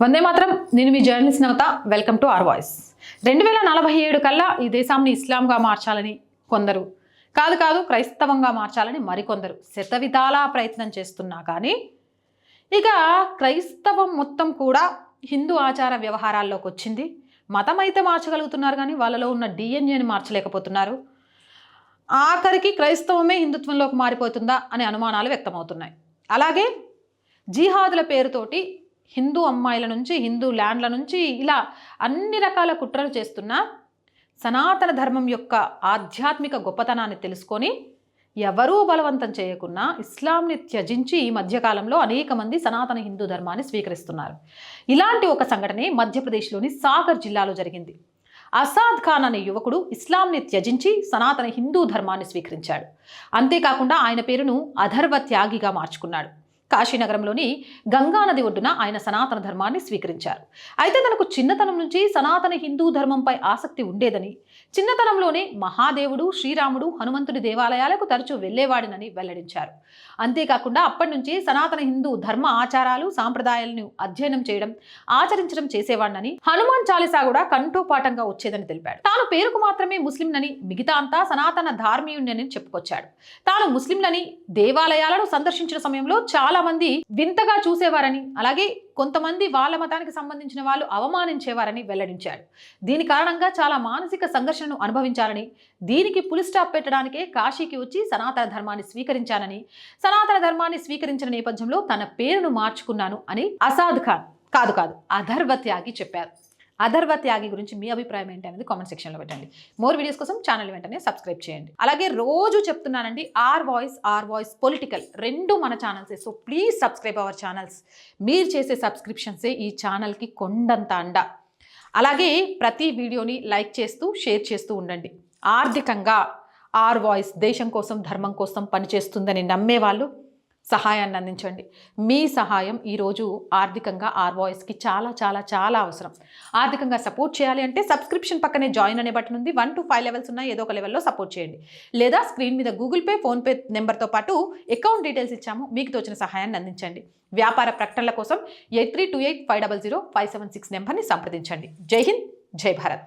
వందే మాత్రం. నేను మీ journalist Navata. Welcome to R voice. రెండు వేల నలభై ఏడు కల్లా ఈ దేశాన్ని ఇస్లాంగా మార్చాలని కొందరు. కాదు కాదు క్రైస్తవంగా మార్చాలని మరికొందరు. శతవిధాలా ప్రయత్నం చేస్తున్నా కానీ ఇక క్రైస్తవం మొత్తం కూడా హిందూ ఆచార వ్యవహారాల్లోకి వచ్చింది. మతం అయితే మార్చగలుగుతున్నారు కానీ వాళ్ళలో ఉన్న డిఎన్ఏని మార్చలేకపోతున్నారు. ఆఖరికి క్రైస్తవమే హిందుత్వంలోకి మారిపోతుందా అనే అనుమానాలు వ్యక్తమవుతున్నాయి. అలాగే జీహాదుల పేరుతోటి హిందూ అమ్మాయిల నుంచి హిందూ ల్యాండ్ల నుంచి ఇలా అన్ని రకాల కుట్రలు చేస్తున్న సనాతన ధర్మం యొక్క ఆధ్యాత్మిక గొప్పతనాన్ని తెలుసుకొని ఎవరూ బలవంతం చేయకున్నా ఇస్లాంని త్యజించి ఈ మధ్యకాలంలో అనేక మంది సనాతన హిందూ ధర్మాన్ని స్వీకరిస్తున్నారు. ఇలాంటి ఒక సంఘటనే మధ్యప్రదేశ్లోని సాగర్ జిల్లాలో జరిగింది. అసాద్ ఖాన్ అనే యువకుడు ఇస్లాంని త్యజించి సనాతన హిందూ ధర్మాన్ని స్వీకరించాడు. అంతేకాకుండా ఆయన పేరును అధర్వ త్యాగిగా మార్చుకున్నాడు. కాశీనగరంలోని గంగానది ఒడ్డున ఆయన సనాతన ధర్మాన్ని స్వీకరించారు. అయితే తనకు చిన్నతనం నుంచి సనాతన హిందూ ధర్మంపై ఆసక్తి ఉండేదని చిన్నతనంలోనే మహాదేవుడు శ్రీరాముడు హనుమంతుడి దేవాలయాలకు తరచూ వెళ్ళేవాడినని వెల్లడించారు. అంతేకాకుండా అప్పటి నుంచి సనాతన హిందూ ధర్మ ఆచారాలు సాంప్రదాయాలను అధ్యయనం చేయడం ఆచరించడం చేసేవాడినని హనుమాన్ చాలీసా కూడా కంఠోపాఠంగా వచ్చేదని తెలిపాడు. తాను పేరుకు మాత్రమే ముస్లింనని మిగతా అంతా సనాతన ధార్మీయుణ్ణని చెప్పుకొచ్చాడు. తాను ముస్లింలని దేవాలయాలను సందర్శించిన సమయంలో చాలా చాలామంది వింతగా చూసేవారని అలాగే కొంతమంది వాళ్ళ మతానికి సంబంధించిన వాళ్ళు అవమానించేవారని వెల్లడించాడు దీని కారణంగా చాలా మానసిక సంఘర్షణను అనుభవించాలని దీనికి పులి స్టాప్ పెట్టడానికే కాశీకి వచ్చి సనాతన ధర్మాన్ని స్వీకరించానని సనాతన ధర్మాన్ని స్వీకరించిన నేపథ్యంలో తన పేరును మార్చుకున్నాను అని అసాద్ ఖాన్ కాదు కాదు అధర్వ త్యాగి చెప్పారు. అధర్వ త్యాగి గురించి మీ అభిప్రాయం ఏంటి అనేది కామెంట్ సెక్షన్లో పెట్టండి. మోర్ వీడియోస్ కోసం ఛానల్ వెంటనే సబ్స్క్రైబ్ చేయండి. అలాగే రోజు చెప్తున్నానండి R voice R voice political రెండు మన ఛానల్సే so please subscribe our channels మీరు చేసే సబ్స్క్రిప్షన్సే ఈ ఛానల్కి కొండంత అండ. అలాగే ప్రతి వీడియోని లైక్ చేస్తూ షేర్ చేస్తూ ఉండండి. ఆర్థికంగా ఆర్ వాయిస్ దేశం కోసం ధర్మం కోసం పనిచేస్తుందని నమ్మే వాళ్ళు సహాయాన్ని అందించండి. మీ సహాయం ఈరోజు ఆర్థికంగా ఆర్ వాయిస్కి చాలా చాలా చాలా అవసరం. ఆర్థికంగా సపోర్ట్ చేయాలి అంటే సబ్స్క్రిప్షన్ పక్కనే జాయిన్ అనే బటన్ ఉంది. వన్ టు ఫైవ్ లెవెల్స్ ఉన్నాయి. ఏదో ఒక లెవెల్లో సపోర్ట్ చేయండి. లేదా స్క్రీన్ మీద గూగుల్ పే ఫోన్పే నెంబర్తో పాటు అకౌంట్ డీటెయిల్స్ ఇచ్చాము. మీకు తోచిన సహాయాన్ని అందించండి. వ్యాపార ప్రకటనల కోసం eight three two eight five double zero five seven six నెంబర్ని సంప్రదించండి. జై హింద్ జై భారత్.